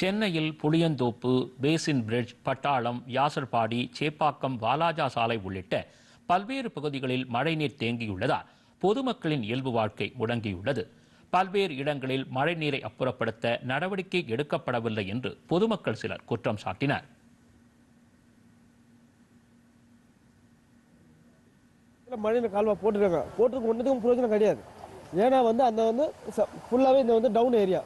சென்னையில் Pulianthope basin bridge பட்டாளம் யாசர்பாடி சேப்பாக்கம் வாலாஜா சாலை உள்ளிட்ட பல்வேறு பகுதிகளில் மழைநீர் தேங்கியுள்ளதால் பொதுமக்களின் இயல்பு வாழ்க்கை முடங்கியுள்ளது. பல்வேறு இடங்களில் மழைநீரை அப்புறப்படுத்த நடவடிக்கை எடுக்கப்படவில்லை என்று பொதுமக்கள் சிலர் குற்றம் சாட்டினர். இதில் மழையில் கால்வா போட்டிருக்காங்க. போட்டிருக்க ஒன்றுக்கும் பிரயோஜனம் கிடையாது. ஏன்னா வந்து அந்த வந்து ஃபுல்லாகவே இந்த வந்து டவுன் ஏரியா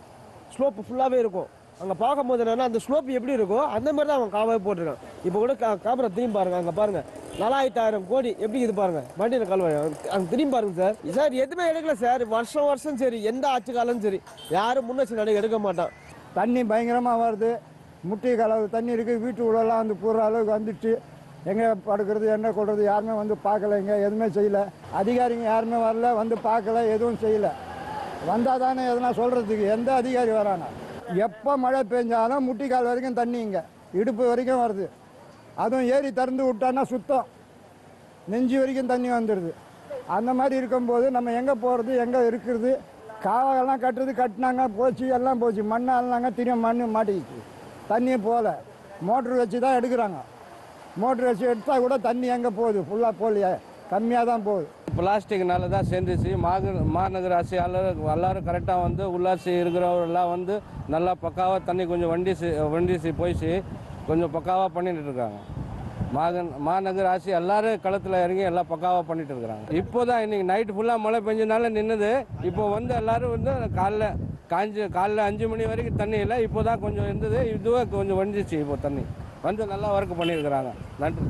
ஸ்லோப் ஃபுல்லாகவே இருக்கும். அங்கே பார்க்கும்போது என்னென்னா அந்த ஸ்லோப் எப்படி இருக்கோ அந்த மாதிரி தான் அவங்க காவாய் போட்டிருக்காங்க. இப்போ கூட கா காமரா திரும்பி பாருங்க அங்கே பாருங்க. நாலாயிரத்தாயிரம் கோடி எப்படி இது பாருங்க. வண்டியில் கால்வாய் அங்கே திரும்பி பாருங்க சார். சார் எதுவுமே எடுக்கல சார். வருஷம் வருஷம் சரி எந்த ஆட்சி காலம் சரி. யாரும் முன்னச்சு நடக்க எடுக்க மாட்டான். தண்ணி பயங்கரமாக வருது. முட்டி கலவு தண்ணி இருக்குது வீட்டு உள்ளெல்லாம் வந்து போடுற அளவுக்கு வந்துட்டு எங்கே படுக்கிறது என்ன கொள்றது யாருமே வந்து பார்க்கலைங்க எதுவுமே செய்யலை. அதிகாரிங்க யாருமே வரல வந்து பார்க்கல எதுவும் செய்யல. வந்தால் தானே எதனா சொல்கிறதுக்கு எந்த அதிகாரி வரானா? எப்போ மழை பெஞ்சாலும் முட்டிக்கால் வரைக்கும் தண்ணி இங்கே. இடுப்பு வரைக்கும் வருது. அதுவும் ஏரி திறந்து விட்டான்னா சுத்தம். நெஞ்சு வரைக்கும் தண்ணி வந்துடுது அந்த மாதிரி இருக்கும்போது நம்ம எங்கே போகிறது எங்கே இருக்கிறது? காவகெல்லாம் கட்டுறது கட்டினாங்க போச்சு எல்லாம் போச்சு. மண்ணை திரும்ப மண் மாட்டிக்கிச்சு. தண்ணியும் போகல. மோட்ரு வச்சு தான் எடுக்கிறாங்க. மோட்ரு வச்சு எடுத்தால் கூட தண்ணி எங்கே போகுது? ஃபுல்லாக போகலையே. கம்மியாக தான் போகுது. பிளாஸ்டிக்னால தான் சேர்ந்துச்சு. மாக மாநகராட்சி எல்லாரும் எல்லாரும் கரெக்டாக வந்து உள்ளாட்சி இருக்கிறவரெல்லாம் வந்து நல்லா பக்காவாக தண்ணி கொஞ்சம் வண்டிசி வண்டிசி போயிச்சு கொஞ்சம் பக்காவாக பண்ணிட்டு இருக்காங்க. மாகன் மாநகராட்சி எல்லாரும் களத்தில் இறங்கி எல்லாம் பக்காவாக பண்ணிட்டு இருக்கிறாங்க. இப்போ தான் இன்னைக்கு நைட்டு ஃபுல்லாக மழை பெஞ்சனால நின்றுது இப்போ வந்து எல்லாரும் வந்து காலைல காஞ்சி காலைல அஞ்சு மணி வரைக்கும் தண்ணி இல்லை. இப்போ தான் கொஞ்சம் இருந்தது. இதுவே கொஞ்சம் வண்டிச்சு இப்போ தண்ணி. வந்து நல்லா ஒர்க் பண்ணியிருக்கிறாங்க நன்றி.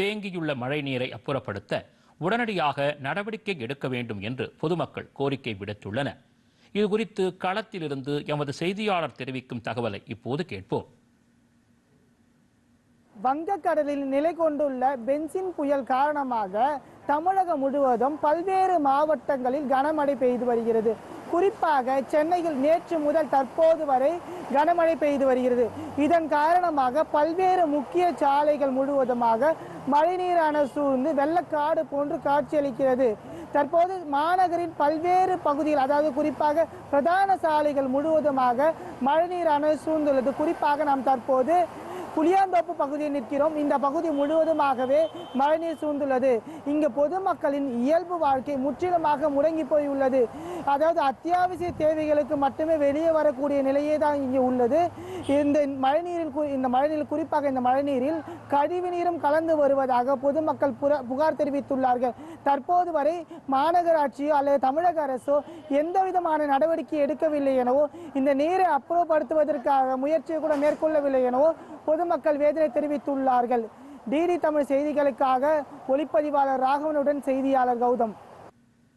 தேங்கியுள்ள மழைநீரை அப்புறப்படுத்த உடனடியாக நடவடிக்கை எடுக்க வேண்டும் என்று பொதுமக்கள் கோரிக்கை விடுத்துள்ளனர் இதுகுறித்து களத்திலிருந்து எமது செய்தியாளர் தெரிவிக்கும் தகவலை இப்போது கேட்போம். வங்கக்கடலில் நிலை கொண்டுள்ள பென்சின் புயல் காரணமாக தமிழகம் முழுவதும் பல்வேறு மாவட்டங்களில் கனமழை பெய்து வருகிறது. குறிப்பாக சென்னையில் நேற்று முதல் தற்போது வரை கனமழை பெய்து வருகிறது. இதன் காரணமாக பல்வேறு முக்கிய சாலைகள் முழுவதுமாக மழைநீரான சூழ்ந்து வெள்ளக்காடு போன்று காட்சியளிக்கிறது. தற்போது மாநகரின் பல்வேறு பகுதிகள் அதாவது குறிப்பாக பிரதான சாலைகள் முழுவதுமாக மழைநீரான சூழ்ந்துள்ளது. குறிப்பாக நாம் தற்போது புளியாந்தோப்பு பகுதியில் நிற்கிறோம். இந்த பகுதி முழுவதுமாகவே மழைநீர் சூழ்ந்துள்ளது. இங்கு பொதுமக்களின் இயல்பு வாழ்க்கை முற்றிலுமாக முடங்கி போயுள்ளது. அதாவது அத்தியாவசிய தேவைகளுக்கு மட்டுமே வெளியே வரக்கூடிய நிலையே தான் இங்கே உள்ளது. இந்த மழைநீரில் இந்த மழைநீர் குறிப்பாக இந்த மழைநீரில் கழிவு நீரும் கலந்து வருவதாக பொதுமக்கள் புற புகார் தெரிவித்துள்ளார்கள். தற்போது வரை மாநகராட்சியோ அல்லது தமிழக அரசோ எந்த விதமான நடவடிக்கை எடுக்கவில்லை எனவோ இந்த நீரை அப்புறப்படுத்துவதற்காக முயற்சியை கூட மேற்கொள்ளவில்லை எனவோ பொதுமக்கள் வேதனை தெரிவித்துள்ளார்கள். டிடி தமிழ் செய்திகளுக்காக ஒளிப்பதிவாளர் ராகவனுடன் செய்தியாளர் கௌதம்.